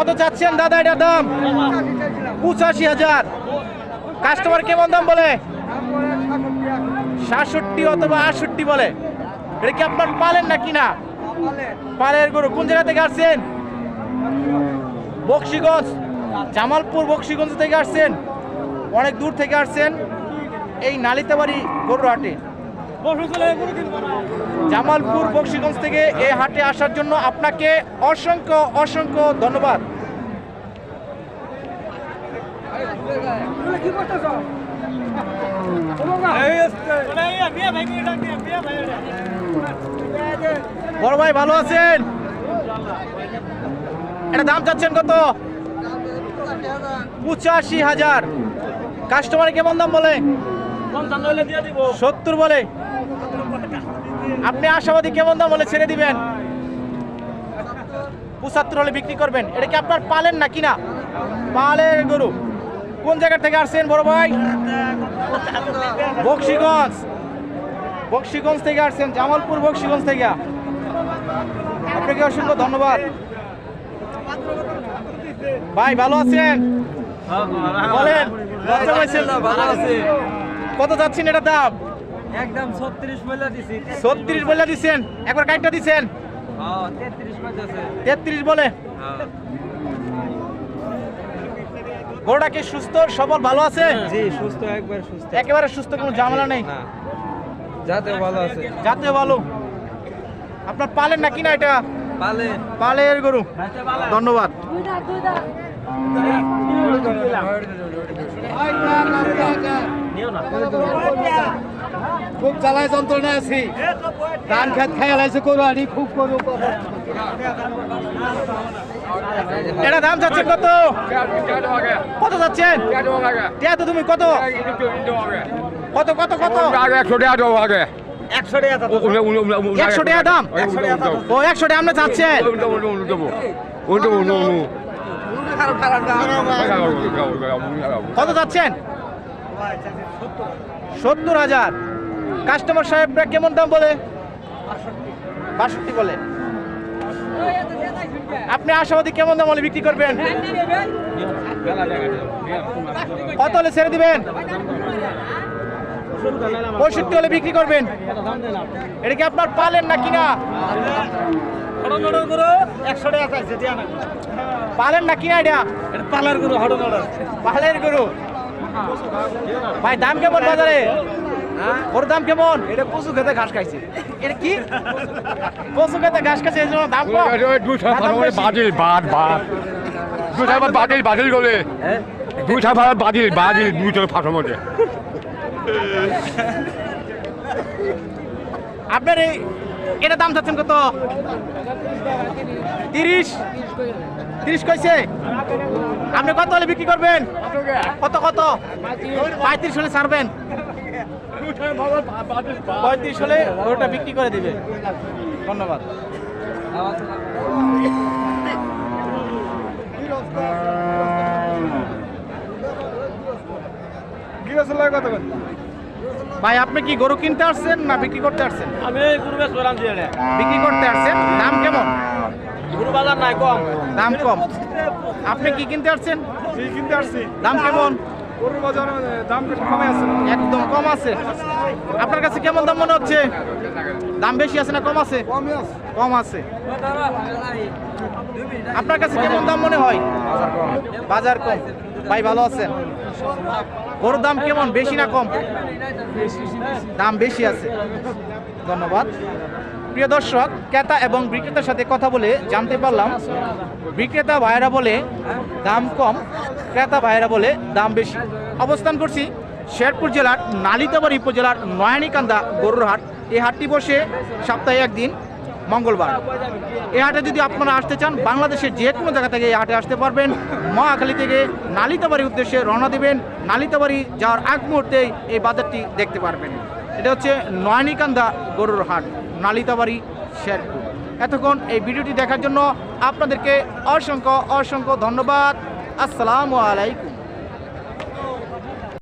কত চাচ্ছেন দাদা এটার দাম? পঁচাশি হাজার। কাস্টমার কেমন দাম বলে? সাতষট্টি অথবা আটষট্টি বলে। এটা কি আপনার পালেন না কিনা পালের গরু। কোন জায়গা থেকে আসছেন? বক্সিগঞ্জ। জামালপুর বক্সিগঞ্জ থেকে আসছেন। অনেক দূর থেকে আসছেন এই নালিতাবাড়ি গরুর হাটে। জামালপুর বক্সিগঞ্জ থেকে এই হাটে আসার জন্য আপনাকে অসংখ্য অসংখ্য ধন্যবাদ। বড় ভাই, ভালো আছেন? এটা দাম চাচ্ছেন কত? পঁচাশি হাজার। কাস্টমার কেমন দাম বলে? সত্তর বলে। আপনি আশাবাদী কেমন দাম বলে ছেড়ে দিবেন? পঁচাত্তর হলে বিক্রি করবেন। এটা কি আপনার পালেন না কিনা? পালের গরু। কোন জায়গা থেকে আসছেন বড় ভাই? বক্সিগঞ্জ। বক্সিগঞ্জ থেকে আসছেন জামালপুর বক্সিগঞ্জ থেকে। আপনাকে অসংখ্য ধন্যবাদ। ভাই ভালো আছেন? বলেন কত যাচ্ছেন এটা দাম? একদম ছত্রিশ মহিলা দিছি। ছত্রিশ বলে দিচ্ছেন একবার কাইটটা দিচ্ছেন হ্যাঁ তেত্রিশ বলে। গরুটা কি সুস্থ? সবল ভালো আছে? জি সুস্থ একবার সুস্থ। একেবারে সুস্থ কোনো ঝামেলা নেই? না। যাতে ভালো আছে। যাতে ভালো। আপনার পালেন না কিনা এটা? পালে পালের গরু। ধন্যবাদ। খুব জ্বালায় যন্ত্রণা আছি। ধান খেত খাই লাইছে করু আনি খুব করু এটা দাম যাচ্ছে কত? কত যাচ্ছেন? তো তুমি কত? কত কত কত? একশো টাকা দাম। ও, একশো টাকা আপনি চাচ্ছেন কত যাচ্ছেন? সত্তর হাজার। কাস্টমার সাহেবরা কেমন দাম বলে? বাষট্টি। বলে। আপনি আশাবাদী কেমন দাম বলে বিক্রি করবেন? কত হলে ছেড়ে দিবেন? পঁয়ষট্টি হলে বিক্রি করবেন। এটা কি আপনার পালেন না? কিনা পালেন না কিনা এটা? পালার গরু পালের গরু। ভাই দাম কেমন বাজারে? ওর দাম কেমন? এটা কচু খেতে ঘাস খাইছে। এটা কি? কচু খেতে ঘাস খাইছে এই জন্য দাম কম। বাদিল বাদ বাদ। দুটা আবার বাদিল বাদিল গলে। দুটা আবার বাদিল বাদিল দুটো ফাটার মধ্যে আপনার এই এটা দাম চাচ্ছেন কত? তিরিশ? তিরিশ কইছে? আপনি কত হলে বিক্রি করবেন? কত কত? পঁয়ত্রিশ হলে ছাড়বেন। পঁয়ত্রিশ হলে ওটা বিক্রি করে দিবে। ধন্যবাদ। ভাই আপনি কি গরু কিনতে আসছেন না বিক্রি করতে আসছেন? আমি গরু বিক্রি করতে আসছেন? দাম কেমন? গরু বাজার নাই কম। দাম কম। আপনি কি কিনতে আসছেন? কিনতে আসছি। দাম কেমন? গরুর বাজার দাম কমে আছে। একদম কম আছে। আপনার কাছে কেমন দাম মনে হচ্ছে? দাম বেশি আছে না কম আছে? কম আছে। আপনার কাছে কেমন দাম মনে হয়? বাজার কম। ভাই ভালো আছেন? গরুর দাম কেমন? বেশি না কম? দাম বেশি আছে। ধন্যবাদ। প্রিয় দর্শক, ক্রেতা এবং বিক্রেতার সাথে কথা বলে জানতে পারলাম, বিক্রেতা ভাইরা বলে দাম কম, ক্রেতা ভাইরা বলে দাম বেশি। অবস্থান করছি শেরপুর জেলার নালিতাবাড়ি উপজেলার নয়ানীকান্দা গরুর হাট। এই হাটটি বসে সপ্তাহে একদিন, মঙ্গলবার। এই হাটে যদি আপনারা আসতে চান, বাংলাদেশের যে কোনো জায়গা থেকে এই হাটে আসতে পারবেন। মহাখালী থেকে নালিতাবাড়ির উদ্দেশ্যে রওনা দেবেন। নালিতাবাড়ি যাওয়ার আগ মুহূর্তেই এই বাজারটি দেখতে পারবেন। এটা হচ্ছে নয়নিকান্দা গরুর হাট। নালিতাবাড়ি শেরপুর। এতক্ষণ এই ভিডিওটি দেখার জন্য আপনাদেরকে অসংখ্য অসংখ্য ধন্যবাদ। আসসালামু আলাইকুম।